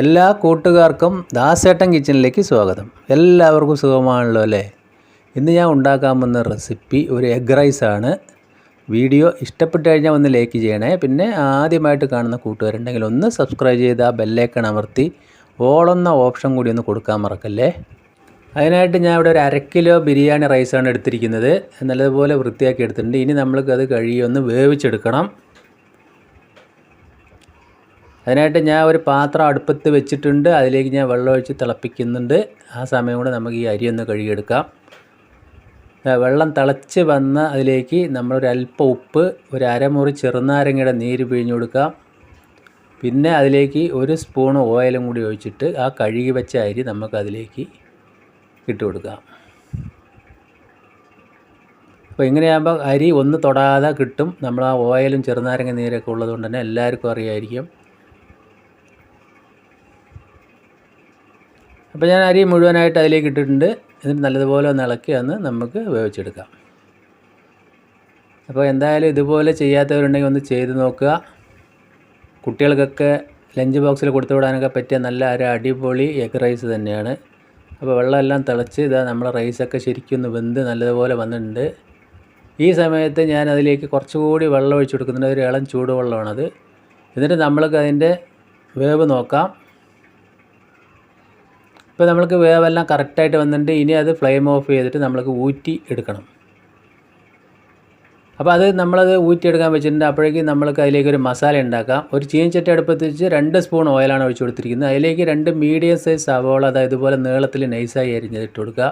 എല്ലാ കൂട്ടുകാർക്കും ദാസേട്ടൻ കിച്ചണിലേക്ക് സ്വാഗതം. എല്ലാവർക്കും സുഖമാണല്ലോ അല്ലേ? ഇന്ന് ഞാൻ ഉണ്ടാക്കാൻ വന്ന റെസിപ്പി ഒരു എഗ് റൈസാണ് വീഡിയോ ഇഷ്ടപ്പെട്ട് കഴിഞ്ഞാൽ ഒന്ന് ലൈക്ക് ചെയ്യണേ. പിന്നെ ആദ്യമായിട്ട് കാണുന്ന കൂട്ടുകാരുണ്ടെങ്കിൽ ഒന്ന് സബ്സ്ക്രൈബ് ചെയ്ത് ആ ബെല്ലേക്കൺ അമർത്തി ഓളെന്ന ഓപ്ഷൻ കൂടി ഒന്ന് കൊടുക്കാൻ മറക്കല്ലേ? അതിനായിട്ട് ഞാൻ ഇവിടെ ഒരു അര കിലോ ബിരിയാണി റൈസാണ് എടുത്തിരിക്കുന്നത്. നല്ലതുപോലെ വൃത്തിയാക്കി എടുത്തിട്ടുണ്ട്. ഇനി നമ്മൾക്ക് അത് കഴുകി ഒന്ന് വേവിച്ചെടുക്കണം. അതിനായിട്ട് ഞാൻ ഒരു പാത്രം അടുപ്പത്ത് വെച്ചിട്ടുണ്ട്. അതിലേക്ക് ഞാൻ വെള്ളം ഒഴിച്ച് തിളപ്പിക്കുന്നുണ്ട്. ആ സമയം കൂടെ നമുക്ക് ഈ അരി ഒന്ന് കഴുകിയെടുക്കാം. വെള്ളം തിളച്ച് വന്ന അതിലേക്ക് നമ്മളൊരു അല്പം ഉപ്പ് ഒരു അരമുറി ചെറുനാരങ്ങയുടെ നീര് പിഴിഞ്ഞു കൊടുക്കാം. പിന്നെ അതിലേക്ക് ഒരു സ്പൂൺ ഓയിലും കൂടി ഒഴിച്ചിട്ട് ആ കഴുകി വെച്ച അരി നമുക്ക് അതിലേക്ക് ഇട്ട് കൊടുക്കാം. അപ്പോൾ ഇങ്ങനെയാകുമ്പോൾ അരി ഒന്ന് തൊടാതെ കിട്ടും. നമ്മൾ ആ ഓയിലും ചെറുനാരങ്ങ നീരൊക്കെ ഉള്ളതുകൊണ്ട് തന്നെ എല്ലാവർക്കും അറിയായിരിക്കും. അപ്പോൾ ഞാൻ അരി മുഴുവനായിട്ട് അതിലേക്ക് ഇട്ടിട്ടുണ്ട്. എന്നിട്ട് നല്ലതുപോലെ ഒന്ന് ഇളക്കി ഒന്ന് നമുക്ക് വേവിച്ചെടുക്കാം. അപ്പോൾ എന്തായാലും ഇതുപോലെ ചെയ്യാത്തവരുണ്ടെങ്കിൽ ഒന്ന് ചെയ്ത് നോക്കുക. കുട്ടികൾക്കൊക്കെ ലഞ്ച് ബോക്സിൽ കൊടുത്തു വിടാനൊക്കെ പറ്റിയ നല്ല ഒരു അടിപൊളി എഗ് റൈസ് തന്നെയാണ്. അപ്പോൾ വെള്ളമെല്ലാം തിളച്ച് ഇതാ നമ്മളെ റൈസൊക്കെ ശരിക്കും ഒന്ന് വെന്ത് നല്ലതുപോലെ വന്നിട്ടുണ്ട്. ഈ സമയത്ത് ഞാൻ അതിലേക്ക് കുറച്ചുകൂടി വെള്ളം ഒഴിച്ചു കൊടുക്കുന്നുണ്ട്. ഒരു ഇളം ചൂടുവെള്ളമാണത്. എന്നിട്ട് നമ്മൾക്ക് അതിന്റെ വേവ് നോക്കാം. ഇപ്പോൾ നമ്മൾക്ക് വേവെല്ലാം കറക്റ്റായിട്ട് വന്നിട്ടുണ്ട്. ഇനി അത് ഫ്ലെയിം ഓഫ് ചെയ്തിട്ട് നമ്മൾക്ക് ഊറ്റി എടുക്കണം. അപ്പോൾ അത് നമ്മളത് ഊറ്റിയെടുക്കാൻ വെച്ചിട്ടുണ്ട്. അപ്പോഴേക്കും നമ്മൾക്ക് അതിലേക്ക് ഒരു മസാല ഉണ്ടാക്കാം. ഒരു ചീനച്ചട്ടി അടുപ്പത്ത് വെച്ച് രണ്ട് സ്പൂൺ ഓയിലാണ് ഒഴിച്ചു കൊടുത്തിരിക്കുന്നത്. അതിലേക്ക് രണ്ട് മീഡിയം സൈസ് സവോള അതായത് ഇതുപോലെ നീളത്തിൽ നൈസായി അരിഞ്ഞതിട്ട് കൊടുക്കുക.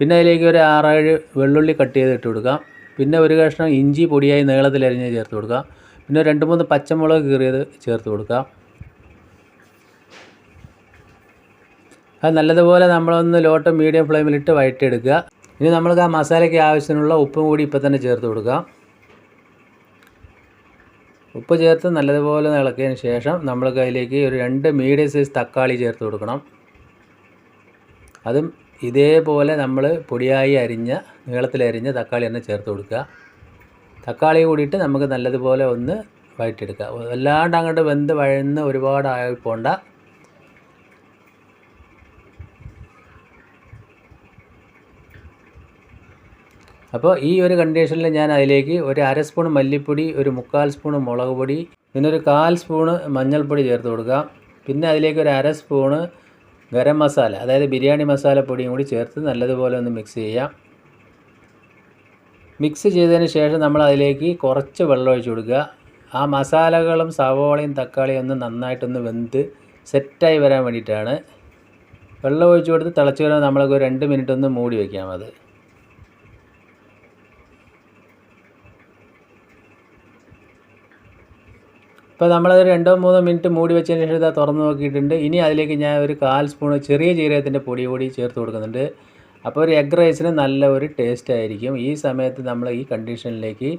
പിന്നെ അതിലേക്ക് ഒരു ആറേഴ് വെള്ളുള്ളി കട്ട് ചെയ്ത് ഇട്ട് കൊടുക്കാം പിന്നെ ഒരു കഷ്ണം ഇഞ്ചി പൊടിയായി നീളത്തിൽ അരിഞ്ഞ് ചേർത്ത് കൊടുക്കുക. പിന്നെ രണ്ട് മൂന്ന് പച്ചമുളക് കീറിയത് ചേർത്ത് കൊടുക്കാം അത് നല്ലതുപോലെ നമ്മളൊന്ന് ലോട്ട് മീഡിയം ഫ്ലെയിമിലിട്ട് വഴറ്റിയെടുക്കുക. ഇനി നമ്മൾക്ക് ആ മസാലയ്ക്ക് ആവശ്യത്തിനുള്ള ഉപ്പും കൂടി ഇപ്പം തന്നെ ചേർത്ത് കൊടുക്കുക ഉപ്പ് ചേർത്ത് നല്ലതുപോലെ ഇളക്കിയതിന് ശേഷം നമ്മൾക്ക് അതിലേക്ക് ഒരു രണ്ട് മീഡിയം സൈസ് തക്കാളി ചേർത്ത് കൊടുക്കണം. അതും ഇതേപോലെ നമ്മൾ പൊടിയായി അരിഞ്ഞ നീളത്തിലരിഞ്ഞ തക്കാളി തന്നെ ചേർത്ത് കൊടുക്കുക. തക്കാളി കൂടിയിട്ട് നമുക്ക് നല്ലതുപോലെ ഒന്ന് വഴറ്റിയെടുക്കുക വല്ലാണ്ട് അങ്ങോട്ട് വെന്ത് വഴന്ന് ഒരുപാട് ആയി പോണ്ട. അപ്പോൾ ഈ ഒരു കണ്ടീഷനിൽ ഞാൻ അതിലേക്ക് ഒരു അര സ്പൂൺ മല്ലിപ്പൊടി ഒരു മുക്കാൽ സ്പൂൺ മുളക് പൊടി പിന്നെ ഒരു കാൽ സ്പൂണ് മഞ്ഞൾപ്പൊടി ചേർത്ത് കൊടുക്കുക. പിന്നെ അതിലേക്ക് ഒരു അര സ്പൂണ് ഗരം മസാല അതായത് ബിരിയാണി മസാല പൊടിയും കൂടി ചേർത്ത് നല്ലതുപോലെ ഒന്ന് മിക്സ് ചെയ്യാം മിക്സ് ചെയ്തതിന് ശേഷം നമ്മൾ അതിലേക്ക് കുറച്ച് വെള്ളം ഒഴിച്ച് കൊടുക്കുക. ആ മസാലകളും സവോളയും തക്കാളിയും ഒന്ന് നന്നായിട്ടൊന്ന് വെന്ത് സെറ്റായി വരാൻ വേണ്ടിയിട്ടാണ്. വെള്ളം ഒഴിച്ച് കൊടുത്ത് തിളച്ച് വരാൻ നമ്മൾക്ക് ഒരു രണ്ട് മിനിറ്റ് ഒന്ന് മൂടി വയ്ക്കാം അത്. ഇപ്പോൾ നമ്മളത് രണ്ടോ മൂന്നോ മിനിറ്റ് മൂടി വെച്ചതിന് ശേഷം ഇതാ തുറന്ന് നോക്കിയിട്ടുണ്ട്. ഇനി അതിലേക്ക് ഞാൻ ഒരു കാൽ സ്പൂൺ ചെറിയ ജീരകത്തിന്റെ പൊടി കൂടി ചേർത്ത് കൊടുക്കുന്നുണ്ട്. അപ്പോൾ ഒരു എഗ് റൈസിന് നല്ല ഒരു ടേസ്റ്റ് ആയിരിക്കും. ഈ സമയത്ത് നമ്മൾ ഈ കണ്ടീഷനിലേക്ക്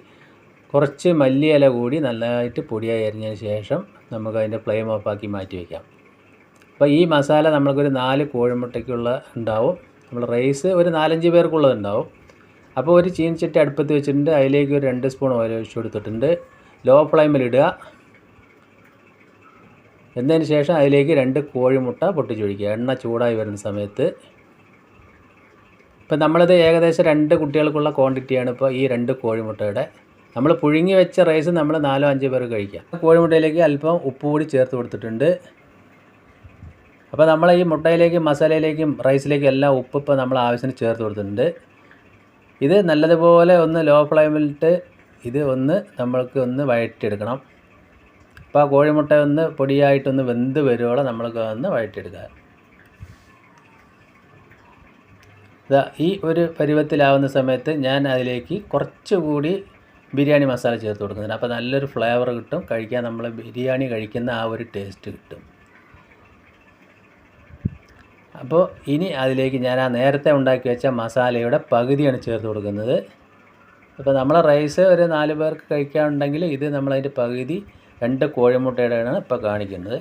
കുറച്ച് മല്ലിയില കൂടി നല്ലതായിട്ട് പൊടിയായി അരിഞ്ഞതിന് ശേഷം നമുക്ക് അതിന്റെ ഫ്ലെയിം ഓഫാക്കി മാറ്റി വയ്ക്കാം അപ്പോൾ ഈ മസാല നമ്മൾക്കൊരു നാല് കോഴിമുട്ടയ്ക്കുള്ള ഉണ്ടാവും. നമ്മൾ റൈസ് ഒരു നാലഞ്ച് പേർക്കുള്ളതുണ്ടാവും അപ്പോൾ ഒരു ചീനച്ചട്ടി അടുപ്പത്ത് വെച്ചിട്ടുണ്ട്. അതിലേക്ക് ഒരു രണ്ട് സ്പൂൺ ഓയിൽ ഒഴിച്ച് കൊടുത്തിട്ടുണ്ട്. ലോ ഫ്ലെയിമിലിടുക എന്നതിന് ശേഷം അതിലേക്ക് രണ്ട് കോഴിമുട്ട പൊട്ടിച്ചൊഴിക്കുക. എണ്ണ ചൂടായി വരുന്ന സമയത്ത്. ഇപ്പം നമ്മളിത് ഏകദേശം രണ്ട് കുട്ടികൾക്കുള്ള ക്വാണ്ടിറ്റിയാണ് ഇപ്പോൾ ഈ രണ്ട് കോഴിമുട്ടയുടെ. നമ്മൾ പുഴുങ്ങി വെച്ച റൈസ് നമ്മൾ നാലോ അഞ്ചോ പേർ കഴിക്കാം. കോഴിമുട്ടയിലേക്ക് അല്പം ഉപ്പ് കൂടി ചേർത്ത് കൊടുത്തിട്ടുണ്ട്. അപ്പോൾ നമ്മൾ ഈ മുട്ടയിലേക്കും മസാലയിലേക്കും റൈസിലേക്കും എല്ലാം ഉപ്പ് ഇപ്പോൾ നമ്മൾ ആവശ്യത്തിന് ചേർത്ത് കൊടുത്തിട്ടുണ്ട്. ഇത് നല്ലതുപോലെ ഒന്ന് ലോ ഫ്ലെയിമിലിട്ട് ഇത് ഒന്ന് നമ്മൾക്ക് ഒന്ന് വഴറ്റിയെടുക്കണം. അപ്പോൾ ആ കോഴിമുട്ട ഒന്ന് പൊടിയായിട്ടൊന്ന് വെന്ത് വരുവോളം നമ്മൾക്ക് ഒന്ന് വഴറ്റിയെടുക്കുക. ഈ ഒരു പരുവത്തിലാവുന്ന സമയത്ത് ഞാൻ അതിലേക്ക് കുറച്ചുകൂടി ബിരിയാണി മസാല ചേർത്ത് കൊടുക്കുന്നുണ്ട്. അപ്പോൾ നല്ലൊരു ഫ്ലേവർ കിട്ടും. കഴിക്കാൻ നമ്മൾ ബിരിയാണി കഴിക്കുന്ന ആ ഒരു ടേസ്റ്റ് കിട്ടും. അപ്പോൾ ഇനി അതിലേക്ക് ഞാൻ ആ നേരത്തെ ഉണ്ടാക്കി വെച്ച മസാലയുടെ പകുതിയാണ് ചേർത്ത് കൊടുക്കുന്നത്. അപ്പോൾ നമ്മളെ റൈസ് ഒരു നാല് പേർക്ക് കഴിക്കാനുണ്ടെങ്കിൽ ഇത് നമ്മളതിന്റെ പകുതി രണ്ട് കോഴിമുട്ടയുടെയാണ് ഇപ്പോൾ കാണിക്കുന്നത്.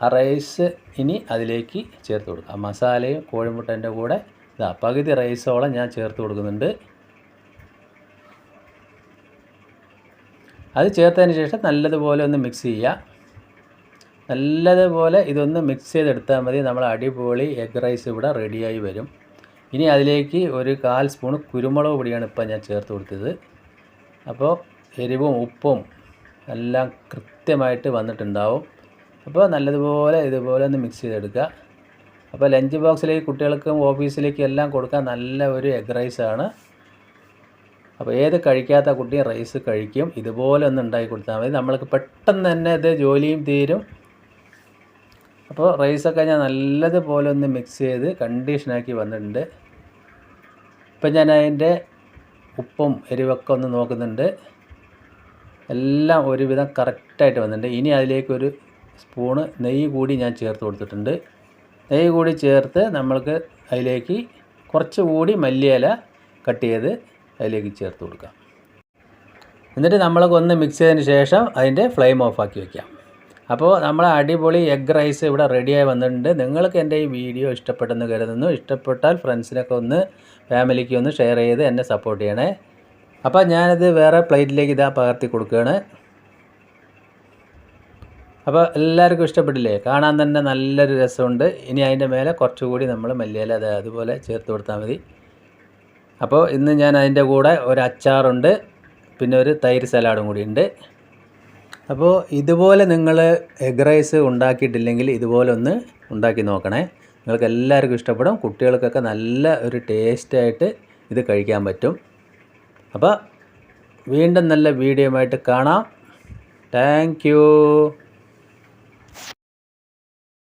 ആ റൈസ് ഇനി അതിലേക്ക് ചേർത്ത് കൊടുക്കുക ആ മസാലയും കോഴിമുട്ടേന്റെ കൂടെ ഇതാ പകുതി റൈസോളം ഞാൻ ചേർത്ത് കൊടുക്കുന്നുണ്ട്. അത് ചേർത്തതിന് ശേഷം നല്ലതുപോലെ ഒന്ന് മിക്സ് ചെയ്യുക. നല്ലതുപോലെ ഇതൊന്ന് മിക്സ് ചെയ്തെടുത്താൽ മതി. നമ്മൾ അടിപൊളി എഗ് റൈസ് ഇവിടെ റെഡിയായി വരും. ഇനി അതിലേക്ക് ഒരു കാൽ സ്പൂൺ കുരുമുളക് പൊടിയാണ് ഇപ്പം ഞാൻ ചേർത്ത് കൊടുത്തത്. അപ്പോൾ എരിവും ഉപ്പും എല്ലാം കൃത്യമായിട്ട് വന്നിട്ടുണ്ടാവും. അപ്പോൾ നല്ലതുപോലെ ഇതുപോലെ ഒന്ന് മിക്സ് ചെയ്തെടുക്കുക. അപ്പോൾ ലഞ്ച് ബോക്സിലേക്ക് കുട്ടികൾക്കും ഓഫീസിലേക്കും എല്ലാം കൊടുക്കാൻ നല്ല ഒരു എഗ് റൈസാണ് അപ്പോൾ ഏത് കഴിക്കാത്ത കുട്ടിയും റൈസ് കഴിക്കും. ഇതുപോലെ ഒന്ന് ഉണ്ടാക്കി കൊടുത്താൽ മതി. നമ്മൾക്ക് പെട്ടെന്ന് തന്നെ ഇത് ജോലിയും തീരും. അപ്പോൾ റൈസൊക്കെ ഞാൻ നല്ലതുപോലെ ഒന്ന് മിക്സ് ചെയ്ത് കണ്ടീഷനാക്കി വന്നിട്ടുണ്ട്. ഇപ്പം ഞാൻ അതിന്റെ ഉപ്പും എരിവൊക്കെ ഒന്ന് നോക്കുന്നുണ്ട്. എല്ലാം ഒരുവിധം കറക്റ്റായിട്ട് വന്നിട്ടുണ്ട്. ഇനി അതിലേക്കൊരു സ്പൂണ് നെയ്യ് കൂടി ഞാൻ ചേർത്ത് കൊടുത്തിട്ടുണ്ട്. നെയ്യ് കൂടി ചേർത്ത് നമ്മൾക്ക് അതിലേക്ക് കുറച്ച് കൂടി മല്ലിയില കട്ട് ചെയ്ത് അതിലേക്ക് ചേർത്ത് കൊടുക്കാം. എന്നിട്ട് നമ്മൾക്ക് ഒന്ന് മിക്സ് ചെയ്തതിന് ശേഷം അതിന്റെ ഫ്ലെയിം ഓഫ് ആക്കി വെക്കാം. അപ്പോൾ നമ്മളെ അടിപൊളി എഗ് റൈസ് ഇവിടെ റെഡിയായി വന്നിട്ടുണ്ട്. നിങ്ങൾക്ക് എന്റെ ഈ വീഡിയോ ഇഷ്ടപ്പെട്ടെന്ന് കരുതുന്നു. ഇഷ്ടപ്പെട്ടാൽ ഫ്രണ്ട്സിനൊക്കെ ഒന്ന് ഫാമിലിക്ക് ഒന്ന് ഷെയർ ചെയ്ത് എന്നെ സപ്പോർട്ട് ചെയ്യണേ. അപ്പോൾ ഞാനത് വേറെ പ്ലേറ്റിലേക്ക് ഇതാ പകർത്തി കൊടുക്കുകയാണ്. അപ്പോൾ എല്ലാവർക്കും ഇഷ്ടപ്പെട്ടില്ലേ? കാണാൻ തന്നെ നല്ലൊരു രസമുണ്ട്. ഇനി അതിന്റെ മേലെ കുറച്ചുകൂടി നമ്മൾ മല്ലിയില അത് അതുപോലെ ചേർത്ത് കൊടുത്താൽ മതി. അപ്പോൾ ഇന്ന് ഞാൻ അതിന്റെ കൂടെ ഒരു അച്ചാറുണ്ട് പിന്നെ ഒരു തൈര് സലാഡും കൂടി ഉണ്ട്. അപ്പോൾ ഇതുപോലെ നിങ്ങൾ എഗ് റൈസ് ഉണ്ടാക്കിയിട്ടില്ലെങ്കിൽ ഇതുപോലെ ഒന്ന് ഉണ്ടാക്കി നോക്കണേ. നിങ്ങൾക്ക് എല്ലാവർക്കും ഇഷ്ടപ്പെടും. കുട്ടികൾക്കൊക്കെ നല്ല ഒരു ടേസ്റ്റായിട്ട് ഇത് കഴിക്കാൻ പറ്റും. അപ്പോൾ വീണ്ടും നല്ല വീഡിയോ ആയിട്ട് കാണാം. താങ്ക്